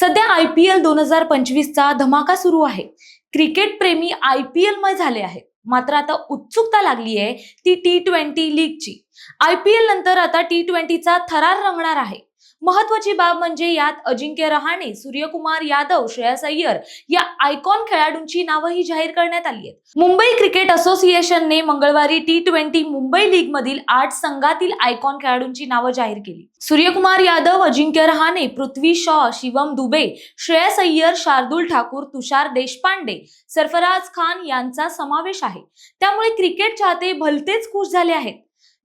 सध्या I P L दोन हजार पंचवीसचा धमाका सुरू आहे. क्रिकेट प्रेमी आय पी एलमय झाले आहेत. मात्र आता उत्सुकता लागली आहे ती टी ट्वेंटी लीगची आय पी एल नंतर आता टी ट्वेंटीचा थरार रंगणार आहे. महत्वाची बाब म्हणजे यात अजिंक्य रहाणे सूर्यकुमार यादव श्रेयस अय्यर या आयकॉन खेळाडूंची नावंही जाहीर करण्यात आली आहेत. मुंबई क्रिकेट असोसिएशनने मंगळवारी टी ट्वेंटी मुंबई लीग मधील आठ संघातील आयकॉन खेळाडूंची नावं जाहीर केली. सूर्यकुमार यादव अजिंक्य रहाणे पृथ्वी शॉ शिवम दुबे श्रेयस अय्यर शार्दुल ठाकूर तुषार देशपांडे सरफराज खान यांचा समावेश आहे. त्यामुळे क्रिकेट चाहते भलतेच खुश झाले आहेत.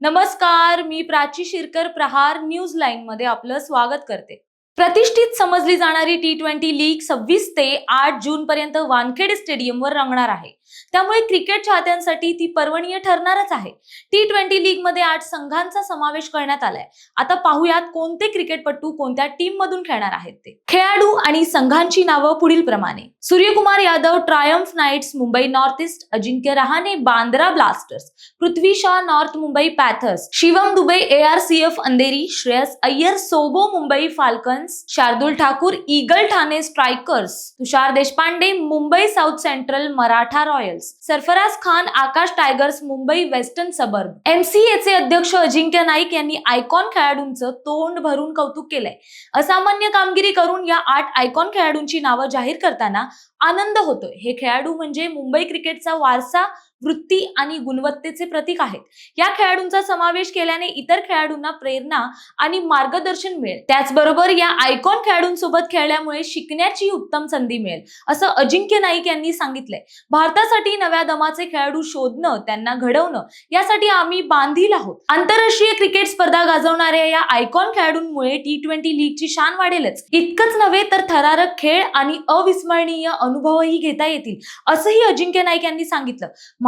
नमस्कार मी प्राची शिरकर प्रहार न्यूज लाईन मध्ये आपलं स्वागत करते. प्रतिष्ठित समजली जाणारी टी ट्वेंटी लीग सव्वीस ते आठ जून पर्यंत वानखेडे स्टेडियमवर रंगणार आहे. त्यामुळे क्रिकेट चाहत्यांसाठी ती पर्वणीय ठरणारच आहे. टी ट्वेंटी लीगमध्ये आठ संघांचा समावेश करण्यात आलाय. आता पाहूयात कोणते क्रिकेटपटू कोणत्या टीम मधून खेळणार आहेत ते. खेळाडू आणि संघांची नावं पुढील प्रमाणे Suryakumar Yadav triumph knights Mumbai north east Ajinkya Rahane Bandra blasters Prithvi Shaw north Mumbai panthers Shivam Dube A R C F Andheri Shreyas Iyer SoBo Mumbai falcon falcons Shardul Thakur eagle Thane strikers Tushar Deshpande Mumbai south central Maratha royals Sarfaraz Khan Akash tigers Mumbai western suburb MCA चे अध्यक्ष अजिंक्य नाईक यांनी icon खेळाडूंचं तोंड भरून कौतुक केलंय. असामान्य कामगिरी करून या आठ आयकॉन खेळाडूंची नावं जाहीर करताना आनंद होतोय. हे खेळाडू म्हणजे मुंबई क्रिकेटचा वारसा वृत्ती आणि गुणवत्तेचे प्रतीक आहेत. या खेळाडूंचा समावेश केल्याने इतर खेळाडूंना प्रेरणा आणि मार्गदर्शन मिळेल. त्याचबरोबर या आयकॉन खेळाडूंसोबत खेळल्यामुळे शिकण्याची उत्तम संधी मिळेल असं अजिंक्य नाईक यांनी सांगितलंय. भारतासाठी नव्या दमाचे खेळाडू शोधणं त्यांना घडवणं यासाठी आम्ही बांधील आहोत. आंतरराष्ट्रीय क्रिकेट स्पर्धा गाजवणाऱ्या या आयकॉन खेळाडूंमुळे टी ट्वेंटी लीगची शान वाढेलच. इतकंच नव्हे तर थरारक खेळ आणि अविस्मरणीय अनुभवही घेता येतील असंही अजिंक्य नाईक यांनी सांगितलं.